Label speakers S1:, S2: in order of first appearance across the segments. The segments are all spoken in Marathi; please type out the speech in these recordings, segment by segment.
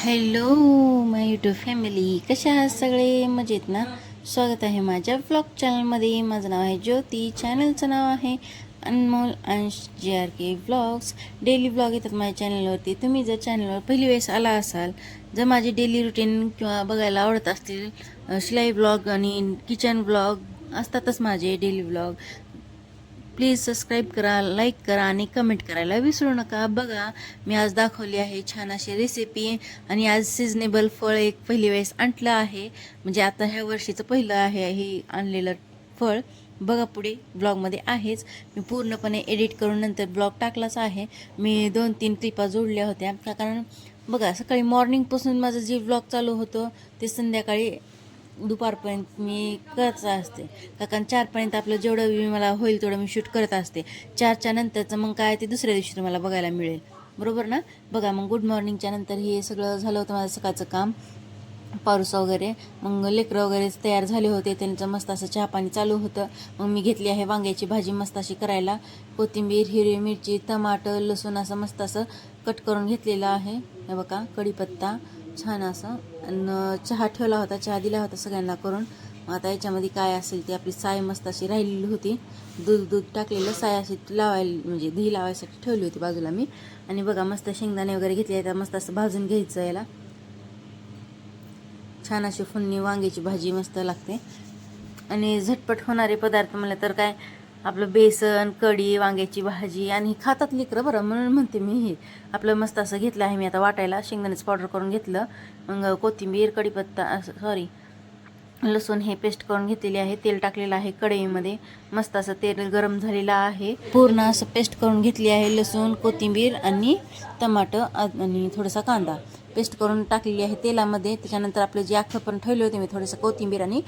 S1: हॅलो माय यूट्यूब फॅमिली कशा आहात सगळे? मजेत ना? स्वागत आहे माझ्या ब्लॉग चॅनलमध्ये माझं नाव आहे ज्योती. चॅनलचं नाव आहे Anmol Ansh J R K blogs daily blog येतात माझ्या चॅनलवरती तुम्ही जर चॅनलवर पहिली वेळेस आला असाल जर माझे डेली रुटीन किंवा बघायला आवडत असतील शिलाई ब्लॉग आणि किचन ब्लॉग असतातच माझे डेली ब्लॉग प्लीज सबस्क्राईब करा लाईक करा आणि कमेंट करायला विसरू नका बघा मी आज दाखवली आहे छान अशी रेसिपी आणि आज सिजनेबल फळ एक पहिली वेळेस आणलं आहे. म्हणजे आता ह्या वर्षीचं पहिलं आहे हे आणलेलं फळ. बघा पुढे ब्लॉगमध्ये आहेच. मी पूर्णपणे एडिट करून नंतर ब्लॉग टाकलाच आहे. मी दोन तीन क्लिपा जोडल्या होत्या. कारण बघा सकाळी मॉर्निंगपासून माझं जे ब्लॉग चालू होतं ते संध्याकाळी दुपारपर्यंत मी करत असते. कारण चारपर्यंत आपलं जेवढं मी मला होईल तेवढं मी शूट करत असते. चारच्या नंतरचं मग काय ते दुसऱ्या दिवशी तुम्हाला बघायला मिळेल. बरोबर ना? बघा मग गुड मॉर्निंगच्या नंतर हे सगळं झालं होतं माझं सकाळचं काम. पाऊस वगैरे. मग लेकरं वगैरे तयार झाले होते. त्यांचं मस्त असं चहा पाणी चालू होतं. मग मी घेतली आहे वांग्याची भाजी मस्त अशी करायला. कोथिंबीर हिरवी मिरची टमाटर लसूण असं मस्त असं कट करून घेतलेलं आहे. हे बघा कढीपत्ता. छान असं. आणि चहा ठेवला होता चहा दिला होता सगळ्यांना करून. आता याच्यामध्ये काय असेल ती आपली साय मस्त अशी राहिलेली होती. दूध दूध टाकलेलं साय अशी लावायला म्हणजे दही लावायसाठी ठेवली होती बाजूला मी. आणि बघा मस्त शेंगदाणे वगैरे घेतले आता मस्त असं भाजून घ्यायचं याला. छान अशी फुन्नी वांग्याची भाजी मस्त लागते. आणि झटपट होणारे पदार्थ म्हणलं तर काय आपलं बेसन कढी वांग्याची भाजी आणि खातात लेकरं बरं म्हणून म्हणते मी हे. आपलं मस्त असं घेतलं आहे मी आता वाटायला. शेंगदाण्याचं पावडर करून घेतलं. मग कोथिंबीर कढीपत्ता सॉरी लसूण हे पेस्ट करून घेतलेली आहे. तेल टाकलेलं आहे कढईमध्ये. मस्त असं तेल गरम झालेलं आहे. पूर्ण असं पेस्ट करून घेतली आहे लसूण कोथिंबीर आणि टमाटर आणि थोडासा कांदा. पेस्ट करून टाकलेली आहे तेलामध्ये. त्याच्यानंतर आपले जे अख्खं पण ठेवले होते मी थोडंसं कोथिंबीर आणि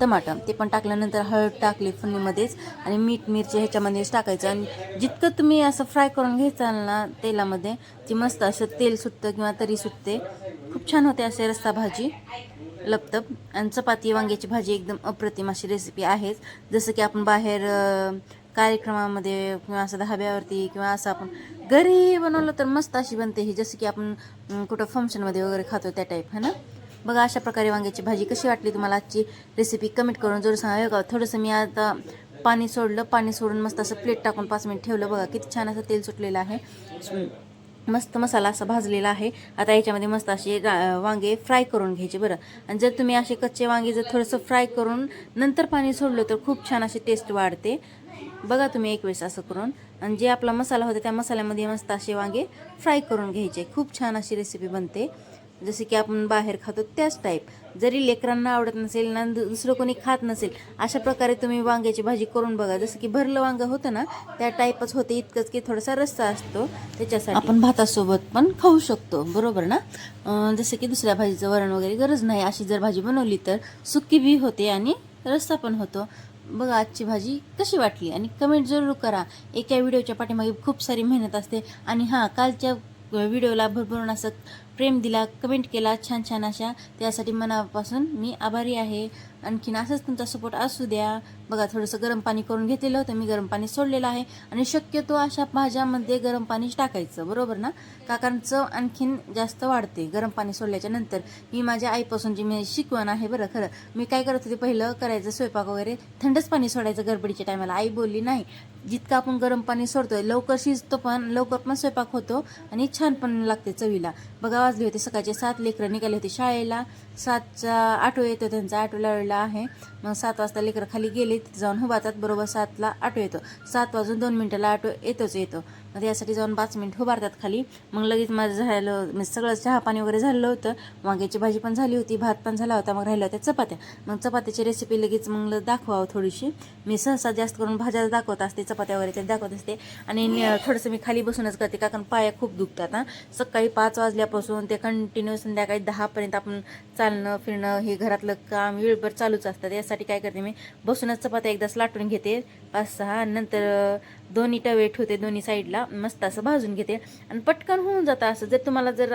S1: टमाटर ते पण टाकल्यानंतर हळद टाकली फुन्नीमध्येच आणि मीठ मिरची ह्याच्यामध्येच टाकायचं. आणि जितकं तुम्ही असं फ्राय करून घ्यायचाल ना तेलामध्ये ती मस्त असं तेल सुटतं किंवा तरी सुटते. खूप छान होते असे रस्ता भाजी लपतप. आणि चपाती वांग्याची भाजी एकदम अप्रतिम अशी रेसिपी आहेच. जसं की आपण बाहेर कार्यक्रमामध्ये किंवा असं धाब्यावरती किंवा असं आपण घरी बनवलं तर मस्त अशी बनते ही जसं की आपण कुठं फंक्शनमध्ये वगैरे खातो त्या टाईप है ना? बघा अशा प्रकारे वांग्याची भाजी कशी वाटली तुम्हाला? आजची रेसिपी कमेंट करून जरूर सांगा. बघा थोडंसं मी आता पाणी सोडलं. पाणी सोडून मस्त असं प्लेट टाकून पाच मिनिट ठेवलं. बघा किती छान असं तेल सुटलेलं आहे. मस्त मसाला असा भाजलेला आहे. आता याच्यामध्ये मस्त असे वांगे फ्राय करून घ्यायचे बरं. आणि जर तुम्ही असे कच्चे वांगे जर थोडंसं फ्राय करून नंतर पाणी सोडलं तर खूप छान अशी टेस्ट वाढते. बघा तुम्ही एक वेळेस असं करून. आणि जे आपला मसाला होता त्या मसाल्यामध्ये मस्त असे वांगे फ्राय करून घ्यायचे. खूप छान अशी रेसिपी बनते. जसे की आपण बाहेर खातो त्याच टाईप जरी लेकरांना आवडत नसेल ना दुसरं कोणी खात नसेल अशा प्रकारे तुम्ही वांग्याची भाजी करून बघा. जसं की भरलं वांगं होतं ना त्या टाईपच होते. इतकंच की थोडासा रस्सा असतो त्याच्यासाठी. आपण भातासोबत पण खाऊ शकतो. बरोबर ना? जसं की दुसऱ्या भाजीचं वरण वगैरे गरज नाही. अशी जर भाजी बनवली तर सुकी बी होते आणि रस्सा पण होतो. बघा आजची भाजी कशी वाटली? आणि कमेंट जरूर करा. एका व्हिडिओच्या पाठीमागे खूप सारी मेहनत असते. आणि हां कालच्या व्हिडिओला भरभरून असं प्रेम दिला कमेंट केला छान छान अशा. त्यासाठी मनापासून मी आभारी आहे. आणखीन असंच तुमचा सपोर्ट असू द्या. बघा थोडंसं गरम पाणी करून घेतलेलं होतं. मी गरम पाणी सोडलेलं आहे. आणि शक्यतो अशा भाज्यामध्ये गरम पाणीच टाकायचं बरोबर ना? का कारण चव आणखीन जास्त वाढते गरम पाणी सोडल्याच्या नंतर. मी माझ्या आईपासूनची मी शिकवण आहे बरं खरं. मी काय करत होते पहिलं करायचं स्वयंपाक वगैरे थंडच पाणी सोडायचं गडबडीच्या टायमाला आई बोलली नाही जितकं आपण गरम पाणी सोडतोय लवकर शिजतो पण लवकर पण स्वयंपाक होतो आणि छान पण लागते चवीला. बघा वाजले होती. सकाळचे सात लेकरं निघाले होते शाळेला. सातच्या आटो येतो त्यांचा आठो लावलेला आहे. मग सात वाजता लेकरं खाली गेले तिथे जाऊन उभारतात बरोबर सातला आटो येतो. सात वाजून दोन मिनटाला आटो येतोच येतो. मग त्यासाठी जाऊन पाच मिनिट उभारतात खाली. मग लगेच माझं झालं म्हणजे सगळं चहा पाणी वगैरे झालं होतं. वांग्याची भाजी पण झाली होती भात पण झाला होता मग राहिल्या होत्या चपात्या. मग चपात्याची रेसिपी लगेच मग दाखवावं थोडीशी. मी सहसा जास्त करून भाज्या दाखवत असते चपात्या वगैरे त्या दाखवत असते. आणि थोडंसं मी खाली बसूनच करते का कारण पाया खूप दुखतात हां. सकाळी पाच वाजल्यापासून ते कंटिन्यू संध्याकाळी दहापर्यंत आपण चा चालणं फिरणं हे घरातलं काम वेळभर चालूच असतं यासाठी काय करते मी? बसूनच चपात्या एकदाच लाटून घेते. पाच सहा नंतर दोन्ही टवे ठेवते दोन्ही साईडला. मस्त असं भाजून घेते. आणि पटकन होऊन जातं असं. जर तुम्हाला जर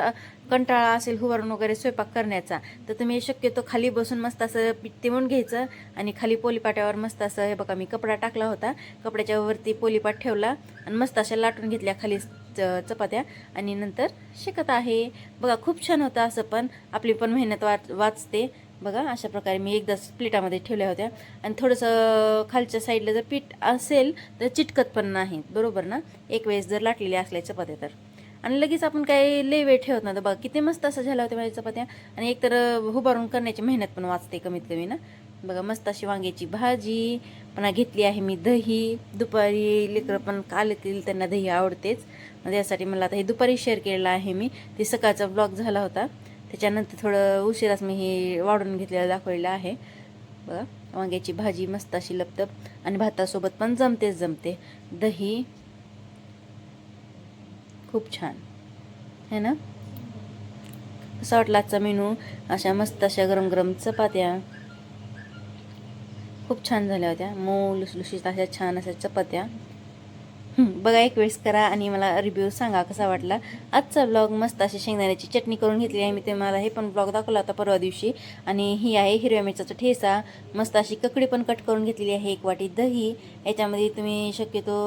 S1: कंटाळा असेल हुवारून वगैरे स्वयंपाक करण्याचा तर तुम्ही शक्यतो खाली बसून मस्त असं पीठ तिमून घ्यायचं. आणि खाली पोलीपाट्यावर मस्त असं हे बघा मी कपडा टाकला होता. कपड्याच्या वरती पोलीपाट ठेवला. आणि मस्त अशा लाटून घेतल्या खाली. च- चपात्या आणि नंतर शेकत आहे. बघा खूप छान होतं असं पण. आपली पण मेहनत वाच वाचते. बघा अशा प्रकारे मी एकदा प्लेटामध्ये ठेवल्या होत्या. आणि थोडंसं खालच्या साईडला जर पीठ असेल तर चिटकत पण नाही. बरोबर ना? एक वेळेस जर लाटलेल्या असल्या चपात्या तर. आणि लगेच आपण काही लय वेळ ठेवत नव्हतं. बघा किती मस्त असं झाल्या होत्या माझ्या चपात्या. आणि एकतर उभारून करण्याची मेहनत पण वाचते कमीत कमी ना? बघा मस्त अशी वांग्याची भाजी पण घेतली आहे मी दही. दुपारी लेकरं पण काल येतील त्यांना दही आवडतेच. त्यासाठी मला आता हे दुपारी शेअर केलेलं आहे मी. ते सकाळचा ब्लॉग झाला होता. त्याच्यानंतर थोडं उशिराच मी हे वाढून घेतलेलं दाखवलेलं आहे. बघा वांग्याची भाजी मस्त अशी लपतप आणि भातासोबत पण जमतेच जमते. दही. खूप छान. है ना? असं वाटलं आजचा मेनू अशा मस्त अशा गरम गरम चपात्या. खूप छान झाल्या होत्या. मऊ लुसलुशीत अशा छान अशा चपात्या. बघा एक वेळेस करा आणि मला रिव्ह्यू सांगा कसा वाटला. आजचा ब्लॉग मस्त अशी शेंगदाण्याची चटणी करून घेतली आहे. मी ते मला हे पण ब्लॉग दाखवला होता परवा दिवशी. आणि ही आहे हिरव्या मिरच्याचा ठेसा. मस्त अशी ककडी पण कट करून घेतलेली आहे. एक वाटी दही. याच्यामध्ये तुम्ही शक्यतो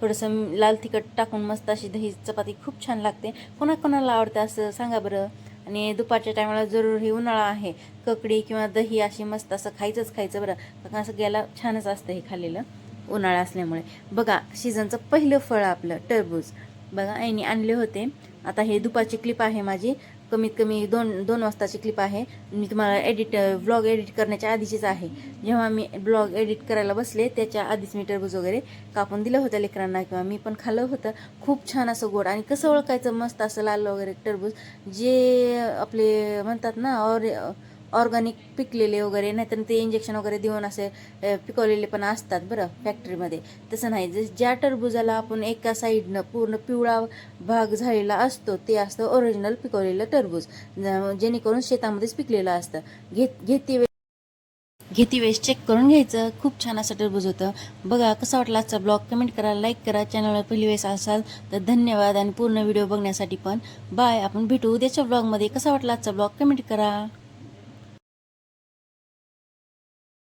S1: थोडंसं लाल तिखट टाकून मस्त अशी दही चपाती खूप छान लागते. कोणा कोणाला आवडतं असं सांगा बरं. आणि दुपारच्या टायमाला जरूर हे उन्हाळा आहे. ककडी किंवा दही अशी मस्त असं खायचंच खायचं बरं. कारण असं गेला छानच असतं हे खाल्लेलं उन्हाळा असल्यामुळे. बघा सीझनचं पहिलं फळ आपलं टरबूज. बघा आईने आणले होते. आता हे दुपारची क्लिप आहे माझी. कमीत कमी दोन दोन वाजताची क्लिप आहे. मी तुम्हाला एडिट ब्लॉग एडिट करण्याच्या आधीचीच आहे. जेव्हा मी ब्लॉग एडिट करायला बसले त्याच्या आधीच मी टरबूज वगैरे कापून दिलं होतं लेकरांना किंवा मी पण खाल्लं होतं. खूप छान असं गोड आणि कसं ओळखायचं मस्त असं लाल वगैरे टरबूज जे आपले म्हणतात ना ऑरे ऑर्गॅनिक पिकलेले वगैरे नाहीतर ते इंजेक्शन वगैरे देऊन असे पिकवलेले पण असतात बरं फॅक्टरीमध्ये तसं नाही. जे ज्या टरबुजाला आपण एका साईडनं पूर्ण पिवळा भाग झालेला असतो ते असतं ओरिजिनल पिकवलेलं टरबूज. जेणेकरून शेतामध्येच पिकलेलं असतं. घेत घेते वेळ घेती वेळेस चेक करून घ्यायचं. खूप छान असं टरबूज होतं. बघा कसा वाटला आजचा ब्लॉग कमेंट करा लाईक करा. चॅनलवर पहिली वेळेस असाल तर धन्यवाद. आणि पूर्ण व्हिडिओ बघण्यासाठी पण. बाय आपण भेटू उद्याच्या ब्लॉगमध्ये कसा वाटला आजचा ब्लॉग कमेंट करा.